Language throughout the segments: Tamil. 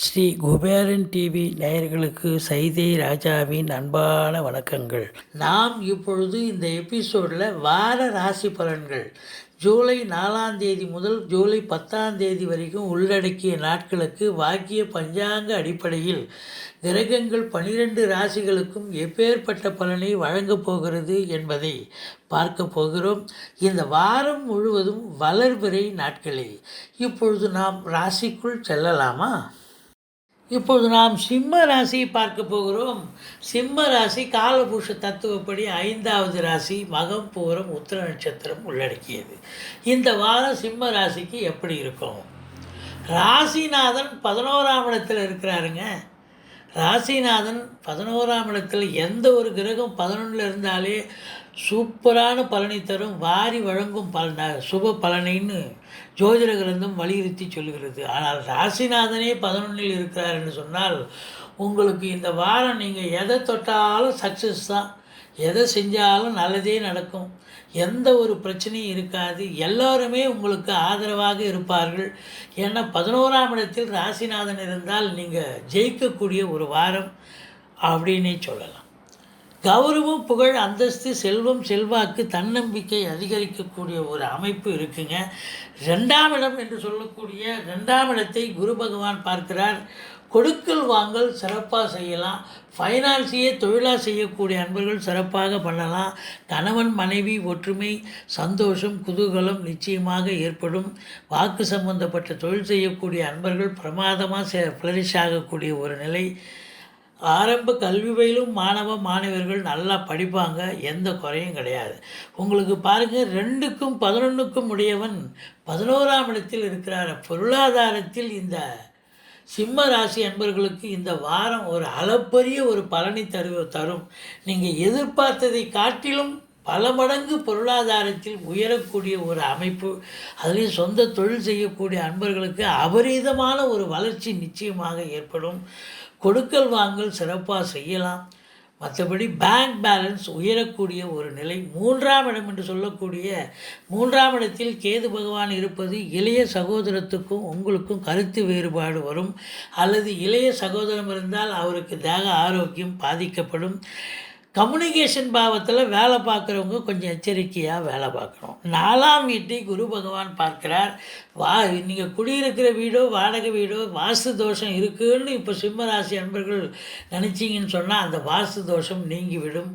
ஸ்ரீ குபேரன் டிவி நேயர்களுக்கு சைதை ராஜாவின் அன்பான வணக்கங்கள். நாம் இப்பொழுது இந்த எபிசோடில் வார ராசி பலன்கள். ஜூலை நாலாம் தேதி முதல் ஜூலை பத்தாம் தேதி வரைக்கும் உள்ளடக்கிய நாட்களுக்கு வாக்கிய பஞ்சாங்க அடிப்படையில் கிரகங்கள் பனிரெண்டு ராசிகளுக்கும் எப்பேற்பட்ட பலனை வழங்கப் போகிறது என்பதை பார்க்க போகிறோம். இந்த வாரம் முழுவதும் வளர்பிறை நாட்களே. இப்பொழுது நாம் ராசிக்குள் செல்லலாமா? இப்போது நாம் சிம்ம ராசியை பார்க்க போகிறோம். சிம்ம ராசி காலபூஷ தத்துவப்படி ஐந்தாவது ராசி மகம் பூரம் உத்திர நட்சத்திரம் உள்ளடக்கியது. இந்த வாரம் சிம்ம ராசிக்கு எப்படி இருக்கும்? ராசிநாதன் பதினோராம் இடத்தில் இருக்கிறாருங்க. ராசிநாதன் பதினோராம் இடத்தில் எந்த ஒரு கிரகம் பதினொன்றில் இருந்தாலே சூப்பரான பலனை தரும். வாரி வழங்கும் பலன சுப பலனைன்னு ஜோதிட கிரந்தம் வலியுறுத்தி சொல்கிறது. ஆனால் ராசிநாதனே பதினொன்றில் இருக்கிறார் என்று சொன்னால் உங்களுக்கு இந்த வாரம் நீங்கள் எதை தொட்டாலும் சக்ஸஸ் தான். எதை செஞ்சாலும் நல்லதே நடக்கும். எந்த ஒரு பிரச்சனையும் இருக்காது. எல்லோருமே உங்களுக்கு ஆதரவாக இருப்பார்கள். ஏன்னா பதினோராம் இடத்தில் ராசிநாதன் இருந்தால் நீங்கள் ஜெயிக்கக்கூடிய ஒரு வாரம் அப்படின்னே சொல்லலாம். கௌரவம் புகழ் அந்தஸ்து செல்வம் செல்வாக்கு தன்னம்பிக்கை அதிகரிக்கக்கூடிய ஒரு அமைப்பு இருக்குங்க. ரெண்டாம் இடம் என்று சொல்லக்கூடிய ரெண்டாம் இடத்தை குரு பகவான் பார்க்கிறார். கொடுக்கல் வாங்கல் சிறப்பாக செய்யலாம். ஃபைனான்ஸையே தொழிலாக செய்யக்கூடிய அன்பர்கள் சிறப்பாக பண்ணலாம். கணவன் மனைவி ஒற்றுமை சந்தோஷம் குதூகலம் நிச்சயமாக ஏற்படும். வாக்கு சம்பந்தப்பட்ட தொழில் செய்யக்கூடிய அன்பர்கள் பிரமாதமாக சே ஃப்ளரிஷ் ஆகக்கூடிய ஒரு நிலை. ஆரம்ப கல்வி பயிலும் மாணவ மாணவர்கள் நல்லா படிப்பாங்க. எந்த குறையும் கிடையாது. உங்களுக்கு பாருங்கள் ரெண்டுக்கும் பதினொன்றுக்கும் உடையவன் பதினோராம் இடத்தில் இருக்கிறார். பொருளாதாரத்தில் இந்த சிம்ம ராசி அன்பர்களுக்கு இந்த வாரம் ஒரு அளப்பரிய ஒரு பலனை தரு தரும். நீங்கள் எதிர்பார்த்ததை காட்டிலும் பல மடங்கு பொருளாதாரத்தில் உயரக்கூடிய ஒரு அமைப்பு அதுலேயும் சொந்த தொழில் செய்யக்கூடிய அன்பர்களுக்கு அபரீதமான ஒரு வளர்ச்சி நிச்சயமாக ஏற்படும். கொடுக்கல் வாங்கல் சிறப்பாக செய்யலாம். மற்றபடி பேங்க் பேலன்ஸ் உயரக்கூடிய ஒரு நிலை மூன்றாம் இடம் என்று சொல்லக்கூடிய மூன்றாம் இடத்தில் கேது பகவான் இருப்பது இளைய சகோதரத்துக்கும் உங்களுக்கும் கருத்து வேறுபாடு வரும். அல்லது இளைய சகோதரம் இருந்தால் அவருக்கு தேக ஆரோக்கியம் பாதிக்கப்படும். கம்யூனிகேஷன் பாவத்தில் வேலை பார்க்குறவங்க கொஞ்சம் எச்சரிக்கையாக வேலை பார்க்கணும். நாலாம் வீட்டை குரு பகவான் பார்க்கிறார். வா நீங்கள் குடியிருக்கிற வீடோ வாடகை வீடோ வாஸ்து தோஷம் இருக்குன்னு இப்போ சிம்மராசி அன்பர்கள் நினச்சிங்கன்னு சொன்னால் அந்த வாஸ்து தோஷம் நீங்கிவிடும்.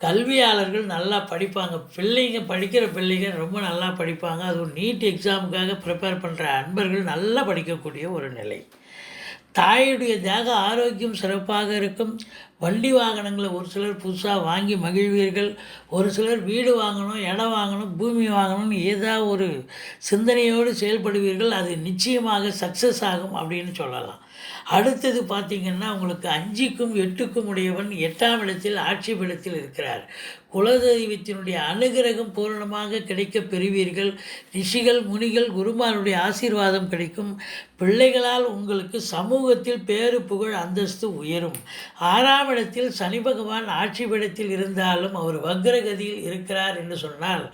கல்வியாளர்கள் நல்லா படிப்பாங்க. பிள்ளைங்க படிக்கிற பிள்ளைங்க ரொம்ப நல்லா படிப்பாங்க. அதுவும் நீட் எக்ஸாமுக்காக ப்ரிப்பேர் பண்ணுற அன்பர்கள் நல்லா படிக்கக்கூடிய ஒரு நிலை. தாயுடைய தேக ஆரோக்கியம் சிறப்பாக இருக்கும். வண்டி வாகனங்களை ஒரு சிலர் புதுசாக வாங்கி மகிழ்வீர்கள். ஒரு சிலர் வீடு வாங்கணும் இடம் வாங்கணும் பூமி வாங்கணும்னு ஏதாவது ஒரு சிந்தனையோடு செயல்படுவீர்கள். அது நிச்சயமாக சக்ஸஸ் ஆகும் அப்படின்னு சொல்லலாம். அடுத்தது பார்த்திங்கன்னா உங்களுக்கு அஞ்சுக்கும் எட்டுக்கும் உடையவன் எட்டாம் இடத்தில் ஆட்சி பலத்தில் இருக்கிறார். குலதெய்வத்தினுடைய அனுகிரகம் பூரணமாக கிடைக்க பெறுவீர்கள். ரிஷிகள் முனிகள் குருமாருடைய ஆசீர்வாதம் கிடைக்கும். பிள்ளைகளால் உங்களுக்கு சமூகத்தில் பேரு புகழ் அந்தஸ்து உயரும். ஆறாம் இடத்தில் சனி பகவான் ஆட்சி பீடத்தில் இருந்தாலும் அவர் வக்ரகதியில் இருக்கிறார் என்று சொன்னால்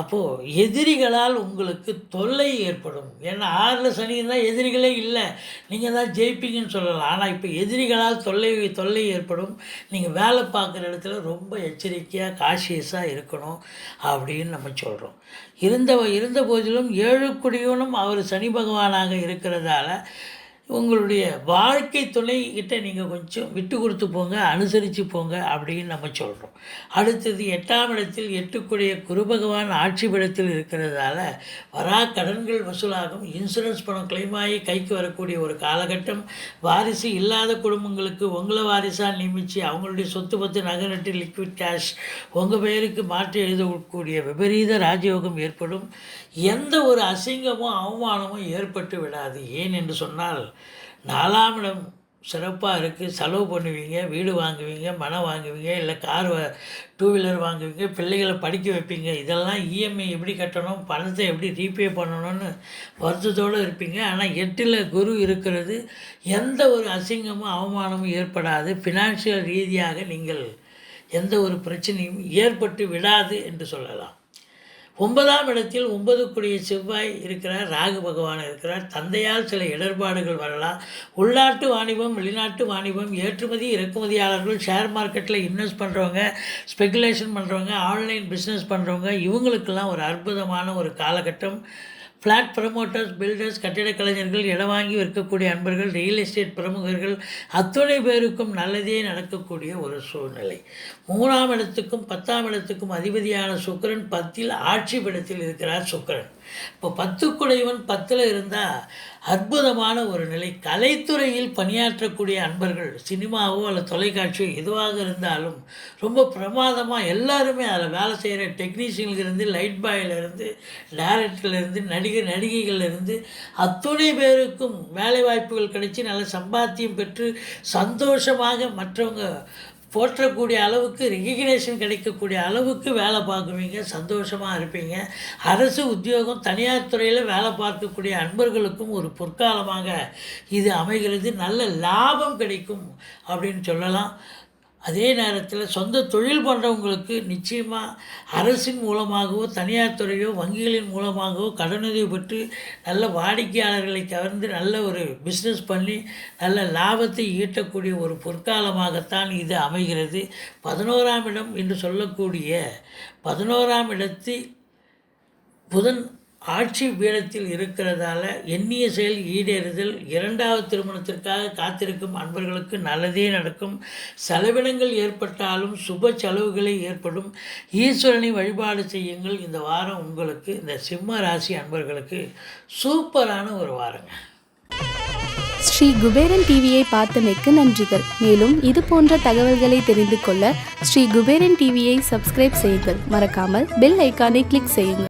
அப்போது எதிரிகளால் உங்களுக்கு தொல்லை ஏற்படும். ஏன்னா ஆறில் சனின்னா எதிரிகளே இல்லை. நீங்கள் தான் ஜெயிப்பீங்கன்னு சொல்லலாம். ஆனால் இப்போ எதிரிகளால் தொல்லை தொல்லை ஏற்படும். நீங்கள் வேலை பார்க்குற இடத்துல ரொம்ப எச்சரிக்கையாக காஷியஸாக இருக்கணும் அப்படின்னு நம்ம சொல்கிறோம் இருந்த இருந்த போதிலும் ஏழுக்குடியவனும் அவர் சனி பகவானாக இருக்கிறதால உங்களுடைய வாழ்க்கை துணை நீங்கள் கொஞ்சம் விட்டு கொடுத்து போங்க அனுசரித்து போங்க அப்படின்னு நம்ம சொல்கிறோம் அடுத்தது எட்டாம் இடத்தில் எட்டுக்குடைய குரு பகவான் ஆட்சி படத்தில் இருக்கிறதால வரா கடன்கள் வசூலாகும். இன்சூரன்ஸ் பணம் claim ஆகி கைக்கு வரக்கூடிய ஒரு காலகட்டம். வாரிசு இல்லாத குடும்பங்களுக்கு உங்களை வாரிசாக நியமித்து அவங்களுடைய சொத்து பத்து நகை நட்டு லிக்விட் கேஷ் உங்கள் பெயருக்கு மாற்றி எழுதக்கூடிய விபரீத ராஜயோகம் ஏற்படும். எந்த ஒரு அசிங்கமும் அவமானமும் ஏற்பட்டு விடாது. ஏன் என்று சொன்னால் நாலாம் இடம் சிறப்பாக இருக்குது. செலவு பண்ணுவீங்க வீடு வாங்குவீங்க மனம் வாங்குவீங்க இல்லை கார் டூ வீலர் வாங்குவீங்க பிள்ளைகளை படிக்க வைப்பீங்க. இதெல்லாம் இஎம்ஐ எப்படி கட்டணும் பணத்தை எப்படி ரீபே பண்ணணும்னு வருத்தத்தோடு இருப்பீங்க. ஆனால் எட்டில் குரு இருக்கிறது எந்த ஒரு அசிங்கமும் அவமானமும் ஏற்படாது. ஃபினான்ஷியல் ரீதியாக நீங்கள் எந்த ஒரு பிரச்சனையும் ஏற்பட்டு விடாது என்று சொல்லலாம். ஒன்பதாம் இடத்தில் ஒன்பதுக்குரிய செவ்வாய் இருக்கிறார் ராகு பகவான் இருக்கிறார். தந்தையால் சில இடர்பாடுகள் வரலாம். உள்நாட்டு வாணிபம் வெளிநாட்டு வாணிபம் ஏற்றுமதி இறக்குமதியாளர்கள் ஷேர் மார்க்கெட்டில் இன்வெஸ்ட் பண்ணுறவங்க ஸ்பெகுலேஷன் பண்ணுறவங்க ஆன்லைன் பிஸ்னஸ் பண்ணுறவங்க இவங்களுக்கெல்லாம் ஒரு அற்புதமான ஒரு காலகட்டம். ஃப்ளாட் ப்ரமோட்டர்ஸ் பில்டர்ஸ் கட்டிடக் கலைஞர்கள் இடம் வாங்கி விற்கக்கூடிய அன்பர்கள் ரியல் எஸ்டேட் பிரமுகர்கள் அத்துணை பேருக்கும் நல்லதே நடக்கக்கூடிய ஒரு சூழ்நிலை. மூணாம் இடத்துக்கும் பத்தாம் இடத்துக்கும் அதிபதியான சுக்கிரன் பத்தில் ஆட்சி படத்தில் இருக்கிறார் சுக்கிரன். இப்போ பத்துக்குடையவன் பத்தில் இருந்தால் அற்புதமான ஒரு நிலை. கலைத்துறையில் பணியாற்றக்கூடிய அன்பர்கள் சினிமாவோ அல்லது தொலைக்காட்சியோ எதுவாக இருந்தாலும் ரொம்ப பிரமாதமாக எல்லாருமே அதில் வேலை செய்கிற டெக்னீஷியன்லேருந்து லைட் பாயிலிருந்து டேரக்டர்லேருந்து நடிகர் நடிகைகள்லேருந்து அத்துணை பேருக்கும் வேலை வாய்ப்புகள் கிடைச்சி நல்ல சம்பாத்தியம் பெற்று சந்தோஷமாக மற்றவங்க போற்றக்கூடிய அளவுக்கு ரெகக்னேஷன் கிடைக்கக்கூடிய அளவுக்கு வேலை பார்க்குவீங்க சந்தோஷமாக இருப்பீங்க. அரசு உத்தியோகம் தனியார் துறையில் வேலை பார்க்கக்கூடிய அன்பர்களுக்கும் ஒரு பொற்காலமாக இது அமைகிறது. நல்ல லாபம் கிடைக்கும் அப்படின்னு சொல்லலாம். அதே நேரத்தில் சொந்த தொழில் பண்ணுறவங்களுக்கு நிச்சயமாக அரசின் மூலமாகவோ தனியார் துறையோ வங்கிகளின் மூலமாகவோ கடனுதவி பெற்று நல்ல வாடிக்கையாளர்களை கவர்ந்து நல்ல ஒரு பிஸ்னஸ் பண்ணி நல்ல லாபத்தை ஈட்டக்கூடிய ஒரு பொற்காலமாகத்தான் இது அமைகிறது. பதினோராம் இடம் என்று சொல்லக்கூடிய பதினோராம் இடத்தில் புதன் ஆட்சி பீடத்தில் இருக்கிறதால எண்ணிய செயல் ஈடேறுதல் இரண்டாவது திருமணத்திற்காக காத்திருக்கும் அன்பர்களுக்கு நல்லதே நடக்கும். செலவினங்கள் ஏற்பட்டாலும் சுப செலவுகளே ஏற்படும். ஈஸ்வரனை வழிபாடு செய்யுங்கள். இந்த வாரம் உங்களுக்கு இந்த சிம்ம ராசி அன்பர்களுக்கு சூப்பரான ஒரு வாரங்க. ஸ்ரீ குபேரன் டிவியை பார்த்தமைக்கு நன்றிகள். மேலும் இது போன்ற தகவல்களை தெரிந்து கொள்ள ஸ்ரீ குபேரன் டிவியை சப்ஸ்கிரைப் செய்யுங்கள். மறக்காமல் பெல் ஐக்கானை கிளிக் செய்யுங்கள்.